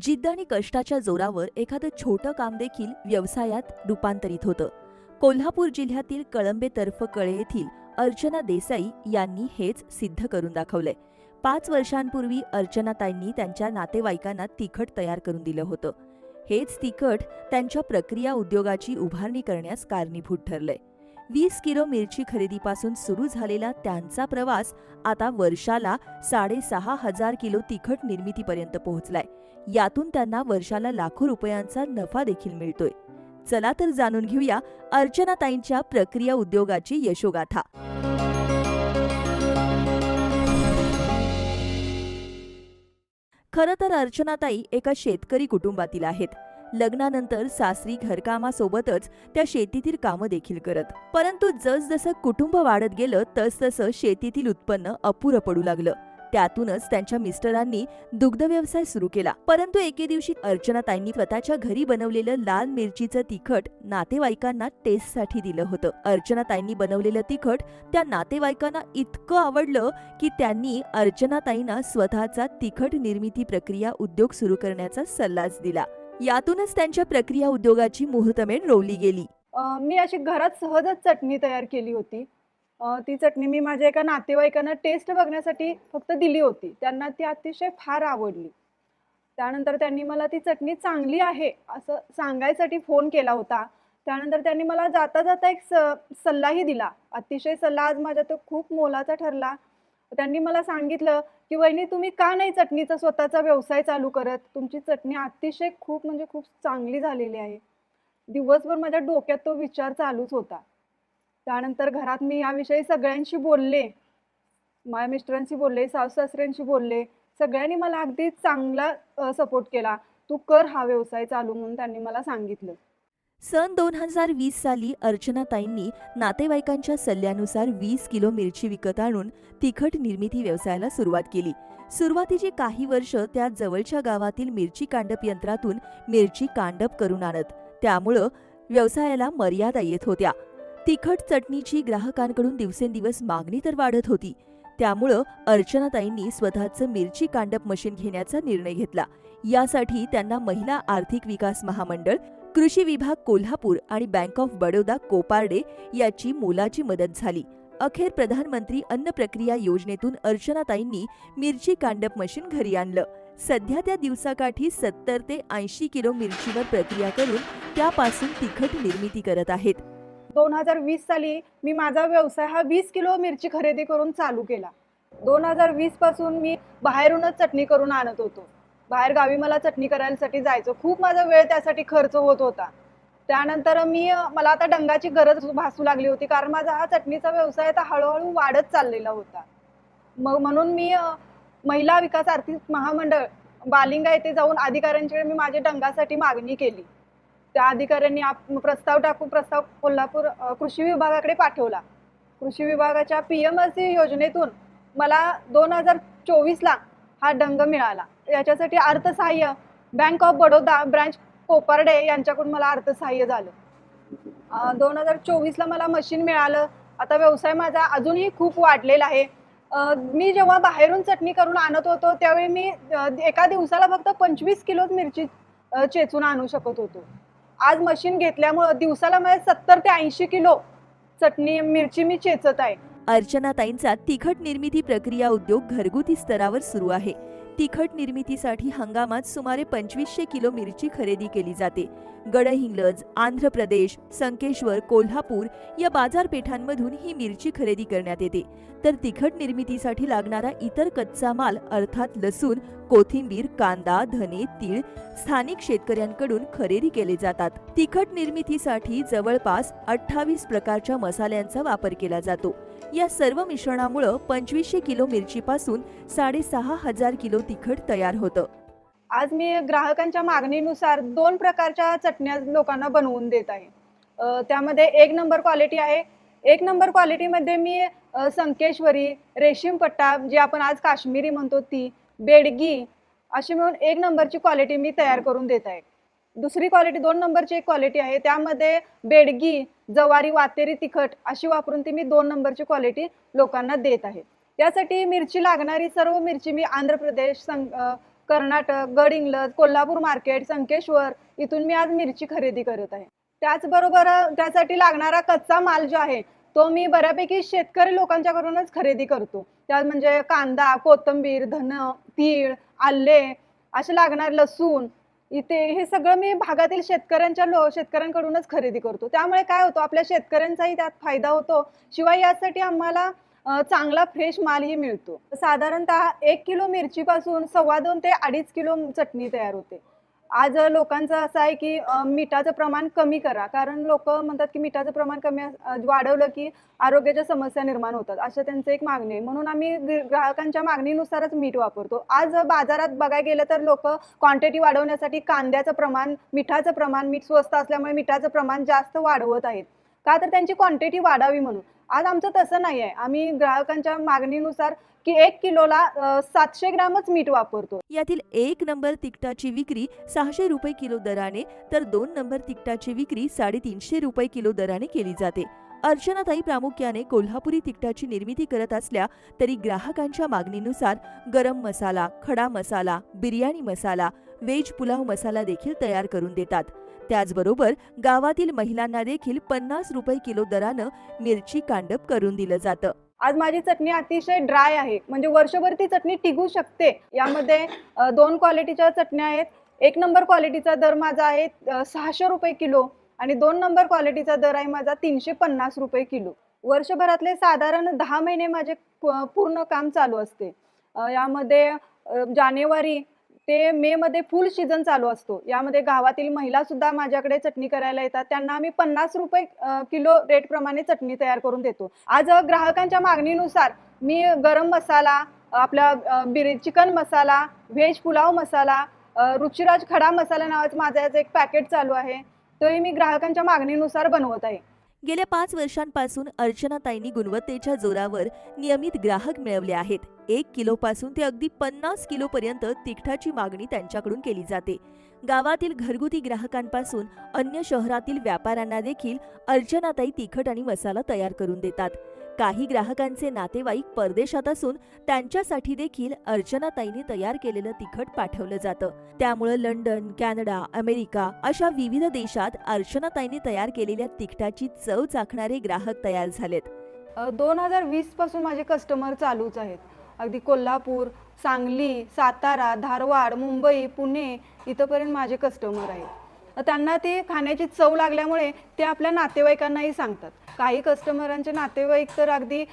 जिद्द आणि कष्टाच्या जोरावर एखादं छोटं काम देखील व्यवसायात रूपांतरित होतं. कोल्हापूर जिल्ह्यातील कळंबे तर्फ कळे येथील अर्चना देसाई यांनी हेच सिद्ध करून दाखवलंय. पाच वर्षांपूर्वी अर्चनाताईंनी त्यांच्या नातेवाईकांना तिखट तयार करून दिलं होतं. हेच तिखट त्यांच्या प्रक्रिया उद्योगाची उभारणी करण्यास कारणीभूत ठरलंय. वीस किलो मिरची खरेदीपासून सुरू झालेला त्यांचा प्रवास आता वर्षाला साडेसहा हजार किलो तिखट निर्मितीपर्यंत पोहोचलाय. यातून त्यांना वर्षाला लाखो रुपयांचा नफा देखील मिळतोय. चला तर जाणून घेऊया अर्चनाताईंच्या प्रक्रिया उद्योगाची यशोगाथा. खरं तर अर्चनाताई एका शेतकरी कुटुंबातील आहेत. लग्नानंतर सासरी घरकामासोबतच त्या शेतीतील कामं देखील करत. परंतु जसजसं कुटुंब वाढत गेलं तसतसं शेतीतील उत्पन्न अपुरं पडू लागलं. त्यातूनच त्यांच्या मिस्टरांनी दुग्ध व्यवसाय सुरू केला. परंतु एके दिवशी अर्चनाताईंनी स्वतःच्या घरी बनवलेलं लाल मिरचीचं तिखट नातेवाईकांना टेस्टसाठी दिलं होतं. अर्चनाताईंनी बनवलेलं तिखट त्या नातेवाईकांना इतकं आवडलं की त्यांनी अर्चनाताईंना स्वतःचा तिखट निर्मिती प्रक्रिया उद्योग सुरू करण्याचा सल्लाच दिला. यातूनच त्यांच्या प्रक्रिया उद्योगाची मुहूर्तमेढ रोवली गेली. मी अशी घरात सहजच चटणी तयार केली होती. ती चटणी मी माझ्या एका नातेवाईकांना टेस्ट बघण्यासाठी फक्त दिली होती. त्यांना ती अतिशय फार आवडली. त्यानंतर त्यांनी मला ती चटणी चांगली आहे असं सांगायसाठी फोन केला होता. त्यानंतर त्यांनी मला जाता जाता एक स सल्लाही दिला. अतिशय सल्ला आज माझ्या तो खूप मोलाचा ठरला. त्यांनी मला सांगितलं की वहिनी तुम्ही का नाही चटणीचा स्वतःचा व्यवसाय चालू करत? तुमची चटणी अतिशय खूप म्हणजे खूप चांगली झालेली आहे. दिवसभर माझ्या डोक्यात तो विचार चालूच होता. त्यानंतर घरात मी याविषयी सगळ्यांशी बोलले. माझ्या मिस्टरांशी बोलले सासू सासऱ्यांशी बोलले. सगळ्यांनी मला अगदी चांगला सपोर्ट केला. तू कर हा व्यवसाय चालू म्हणून त्यांनी मला सांगितलं. सन दोन हजार वीस साली अर्चनाताईंनी नातेवाईकांच्या सल्ल्यानुसार वीस किलो मिरची विकत आणून तिखट निर्मिती व्यवसायाला सुरुवात केली. सुरुवातीची काही वर्ष त्या जवळच्या गावातील मिरची कांडप यंत्रातून मिरची कांडप करून आणत. त्यामुळं व्यवसायाला मर्यादा येत होत्या. तिखट चटणीची ग्राहकांकडून दिवसेंदिवस मागणी तर वाढत होती. त्यामुळं अर्चनाताईंनी स्वतःचं मिरची कांडप मशीन घेण्याचा निर्णय घेतला. यासाठी त्यांना महिला आर्थिक विकास महामंडळ कृषी विभाग कोल्हापूर आणि बँक ऑफ बडोदा कोपार्डे याची मोलाची मदत झाली. अखेर प्रधानमंत्री अन्न प्रक्रिया योजनेतून अर्चनाताईंनी मिरची कांडप मशीन घरी आणलं. सध्या त्या दिवसाकाठी सत्तर ते ऐंशी किलो मिरचीवर प्रक्रिया करून त्यापासून तिखट निर्मिती करत आहेत. दोन हजार वीस साली मी माझा व्यवसाय हा वीस किलो मिरची खरेदी करून चालू केला. दोन हजार वीसपासून मी बाहेरूनच चटणी करून आणत होतो. बाहेर गावी मला चटणी करायसाठी जायचं खूप माझा वेळ त्यासाठी खर्च होत होता. त्यानंतर मी मला आता डंगाची गरज भासू लागली होती कारण माझा हा चटणीचा व्यवसाय आता हळूहळू वाढत चाललेला होता. मग म्हणून मी महिला विकास आर्थिक महामंडळ बालिंगा येथे जाऊन अधिकाऱ्यांच्याकडे मी माझ्या डंगासाठी मागणी केली. त्या अधिकाऱ्यांनी आप प्रस्ताव टाकून प्रस्ताव कोल्हापूर कृषी विभागाकडे पाठवला. कृषी विभागाच्या पी एम एस सी योजनेतून मला दोन हजार चोवीसला हा डंग मिळाला. याच्यासाठी अर्थसहाय्य bank of Baroda branch Koparde यांच्याकडून मला अर्थसहाय्य झालं. दोन हजार चोवीसला मला मशीन मिळालं. आता व्यवसाय माझा अजूनही खूप वाढलेला आहे. मी जेव्हा बाहेरून चटणी करून आणत होतो त्यावेळी मी एका दिवसाला फक्त पंचवीस किलो मिरची चेचून आणू शकत होतो. आज मशीन घेतल्यामुळं दिवसाला मला सत्तर ते ऐंशी किलो चटणी मिरची मी चेचत आहे. अर्चनाताईंचा तिखट निर्मिती प्रक्रिया उद्योग घरगुती स्तरावर सुरू आहे. तिखट निर्मितीसाठी हंगामात सुमारे पंचवीसशे किलो मिरची खरेदी केली जाते. गडहिंग्लज आंध्र प्रदेश संकेश्वर कोल्हापूर या बाजारपेठांमधून ही मिरची खरेदी करण्यात येते. तर तिखट निर्मितीसाठी लागणारा इतर कच्चा माल अर्थात लसूण कोथिंबीर कांदा धने तीळ स्थानिक शेतकऱ्यांकडून खरेदी केले जातात. तिखट निर्मितीसाठी जवळपास अठ्ठावीस प्रकारच्या मसाल्यांचा वापर केला जातो. या सर्व मिश्रणामुळं पंचवीसशे किलो मिरचीपासून साडेसहा हजार किलो तिखट तयार होतं. आज मी ग्राहकांच्या मागणीनुसार दोन प्रकारच्या चटण्या लोकांना बनवून देत आहे. त्यामध्ये एक नंबर क्वालिटी आहे. एक नंबर क्वालिटीमध्ये मी संकेश्वरी रेशीमपट्टा जी आपण आज काश्मीरी म्हणतो ती बेडगी अशी मिळून एक नंबरची क्वालिटी मी तयार करून देत आहे. दुसरी क्वालिटी दोन नंबरची एक क्वालिटी आहे. त्यामध्ये बेडगी जवारी वातेरी तिखट अशी वापरून ती मी दोन नंबरची क्वालिटी लोकांना देत आहे. यासाठी मिरची लागणारी सर्व मिरची मी आंध्र प्रदेश सं अ, कर्नाटक गडिंग्लज कोल्हापूर मार्केट संकेश्वर इथून मी आज मिरची खरेदी करत आहे. त्याचबरोबर त्यासाठी लागणारा कच्चा माल जो आहे तो मी बऱ्यापैकी शेतकरी लोकांच्याकडूनच खरेदी करतो. त्यात म्हणजे कांदा कोथिंबीर धन तीळ आल्ले असे लागणार लसूण इथे हे सगळं मी भागातील शेतकऱ्यांच्या लो शेतकऱ्यांकडूनच खरेदी करतो. त्यामुळे काय होतो आपल्या शेतकऱ्यांचाही त्यात फायदा होतो. शिवाय यासाठी आम्हाला चांगला फ्रेश मालही मिळतो. साधारणतः एक किलो मिरचीपासून सव्वा दोन ते अडीच किलो चटणी तयार होते. आज लोकांचं असं आहे की मिठाचं प्रमाण कमी करा. कारण लोक म्हणतात की मिठाचं प्रमाण कमी अस- वाढवलं की आरोग्याच्या समस्या निर्माण होतात. असं त्यांचं एक मागणी आहे. म्हणून आम्ही ग्राहकांच्या मागणीनुसारच मीठ वापरतो. आज बाजारात बघायला गेलं तर लोक क्वांटिटी वाढवण्यासाठी कांद्याचं प्रमाण मिठाचं प्रमाण मीठ स्वस्त असल्यामुळे मिठाचं प्रमाण जास्त वाढवत आहेत. का तर त्यांची क्वांटिटी वाढावी म्हणून. आज आमचं तसं नाही आहे आम्ही ग्राहकांच्या मागणीनुसार की एक किलोला सातशे ग्रामच मीठ वापरतो. यातील एक नंबर तिकटाची विक्री सहाशे रुपये किलो दराने तर दोन नंबर तिकटाची विक्री साडेतीनशे रुपये किलो दराने केली जाते. अर्चनाताई प्रामुख्याने कोल्हापुरी तिकटाची निर्मिती करत असल्या तरी ग्राहकांच्या मागणीनुसार गरम मसाला खडा मसाला बिर्याणी मसाला व्हेज पुलाव मसाला देखील तयार करून देतात. त्याचबरोबर गावातील महिलांना देखील पन्नास रुपये किलो दरानं मिरची कांडप करून दिलं जातं. आज माझी चटणी अतिशय ड्राय आहे. म्हणजे वर्षभर ती चटणी टिकू शकते. यामध्ये दोन क्वालिटीच्या चटण्या आहेत. एक नंबर क्वालिटीचा दर माझा आहे सहाशे रुपये किलो आणि दोन नंबर क्वालिटीचा दर आहे माझा तीनशे पन्नास रुपये किलो. वर्षभरातले साधारण दहा महिने माझे प- पूर्ण काम चालू असते. यामध्ये जानेवारी ते मे मध्ये फुल सीझन चालू असतो. यामध्ये गावातील महिला सुद्धा माझ्याकडे चटणी करायला येतात. त्यांना आम्ही पन्नास रुपये किलो रेट प्रमाणे चटणी तयार करून देतो. आज ग्राहकांच्या मागणीनुसार मी गरम मसाला आपला बिरी बिर चिकन मसाला व्हेज पुलाव मसाला रुचिराज खडा मसाला नावाचं माझं याचं एक पॅकेट चालू आहे. तोही मी ग्राहकांच्या मागणीनुसार बनवत आहे. गेल्या पाच वर्षांपासून अर्चनाताईंनी गुणवत्तेच्या जोरावर नियमित ग्राहक मिळवले आहेत. एक किलोपासून ते अगदी पन्नास किलोपर्यंत तिखटाची मागणी त्यांच्याकडून केली जाते. गावातील घरगुती ग्राहकांपासून अन्य शहरातील व्यापाऱ्यांना देखील अर्चनाताई तिखट आणि मसाला तयार करून देतात. काही ग्राहकांचे नातेवाईक परदेशात असून त्यांच्यासाठी देखील अर्चनाताईंनी तयार केलेलं तिखट पाठवलं जातं. त्यामुळे लंडन कॅनडा अमेरिका अशा विविध देशात अर्चनाताईंनी तयार केलेल्या तिखटाची चव चाखणारे ग्राहक तयार झालेत. दोन हजार वीसपासून माझे कस्टमर चालूच आहेत. अगदी कोल्हापूर सांगली सातारा धारवाड मुंबई पुणे इथंपर्यंत माझे कस्टमर आहेत. त्यांना ती खाण्याची चव लागल्यामुळे ते आपल्या नातेवाईकांनाही सांगतात. काही कस्टमरांचे नातेवाईक तर अगदी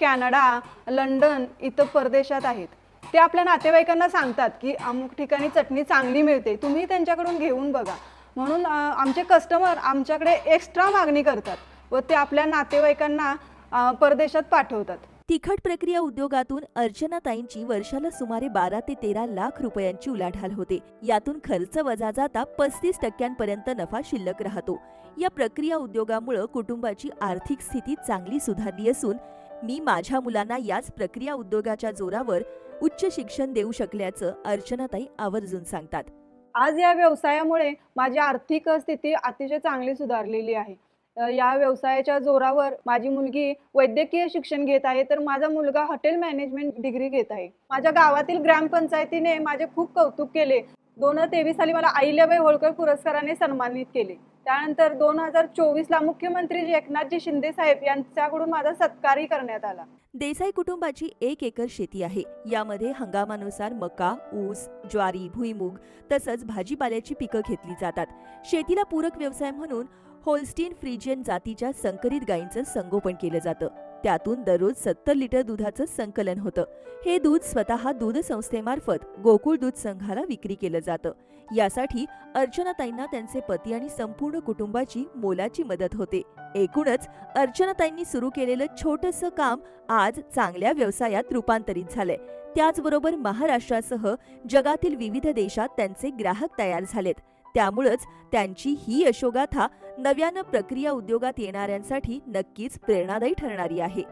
कॅनडा लंडन इथं परदेशात आहेत. ते आपल्या नातेवाईकांना सांगतात की अमुक ठिकाणी चटणी चांगली मिळते तुम्ही त्यांच्याकडून घेऊन बघा. म्हणून आमचे कस्टमर आमच्याकडे एक्स्ट्रा मागणी करतात व ते आपल्या नातेवाईकांना परदेशात पाठवतात. तिखट प्रक्रिया उद्योगातून अर्चनाताईंची वर्षाला सुमारे बारा ते तेरा लाख रुपयांची उलाढाल होते. यातून खर्च वजा जाता पस्तीस टक्क्यांपर्यंत नफा शिल्लक राहतो. या प्रक्रिया उद्योगामुळे कुटुंबाची आर्थिक स्थिती चांगली सुधारली असून मी माझ्या मुलांना याच प्रक्रिया उद्योगाच्या जोरावर उच्च शिक्षण देऊ शकल्याचं अर्चनाताई आवर्जून सांगतात. आज या व्यवसायामुळे माझी आर्थिक स्थिती अतिशय चांगली सुधारलेली आहे. या व्यवसायाच्या जोरावर माझी मुलगी वैद्यकीय शिक्षण घेत आहे तर माझा मुलगा हॉटेल मॅनेजमेंट डिग्री घेत आहे. माझ्या गावातील ग्रामपंचायतीने माझे खूप कौतुक केले. दोन हजार तेवीस साली मला अहिल्याबाई होळकर पुरस्काराने सन्मानित केले. त्यानंतर दोन हजार चोवीसला मुख्यमंत्री एकनाथजी शिंदे साहेब यांच्याकडून माझा सत्कारही करण्यात आला. देसाई कुटुंबाची एक एकर शेती आहे. यामध्ये हंगामानुसार मका ऊस ज्वारी भुईमूग तसंच भाजीपाल्याची पिकं घेतली जातात. शेतीला पूरक व्यवसाय म्हणून होल्स्टीन फ्रिजियन जातीच्या संकरित गायींचं संगोपन केलं जातं. त्यातून दररोज सत्तर लिटर दुधाचं संकलन होतं. हे दूध स्वतः दूध संस्थेमार्फत गोकुळ दूध संघाला विक्री केलं जातं. यासाठी अर्चनाताईंना त्यांचे पती आणि संपूर्ण कुटुंबाची मोलाची मदत होते. एकूणच अर्चनाताईंनी सुरू केलेलं छोटंसं काम आज चांगल्या व्यवसायात रूपांतरित झालंय. त्याचबरोबर महाराष्ट्रासह जगातील विविध देशात त्यांचे ग्राहक तयार झालेत. त्यामुळंच त्यांची ही यशोगाथा नव्यानं प्रक्रिया उद्योगात येणाऱ्यांसाठी नक्कीच प्रेरणादायी ठरणारी आहे.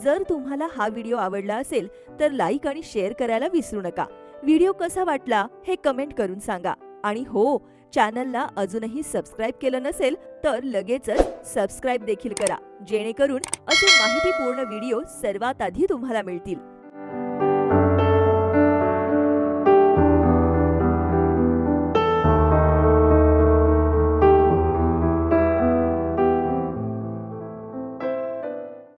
जर तुम्हाला हा व्हिडिओ आवडला असेल तर लाईक आणि शेअर करायला विसरू नका. व्हिडिओ कसा वाटला हे कमेंट करून सांगा. आणि हो चॅनलला अजूनही सबस्क्राईब केलं नसेल तर लगेचच सबस्क्राईब देखील करा. जेणेकरून असे माहितीपूर्ण व्हिडिओ सर्वात आधी तुम्हाला मिळतील.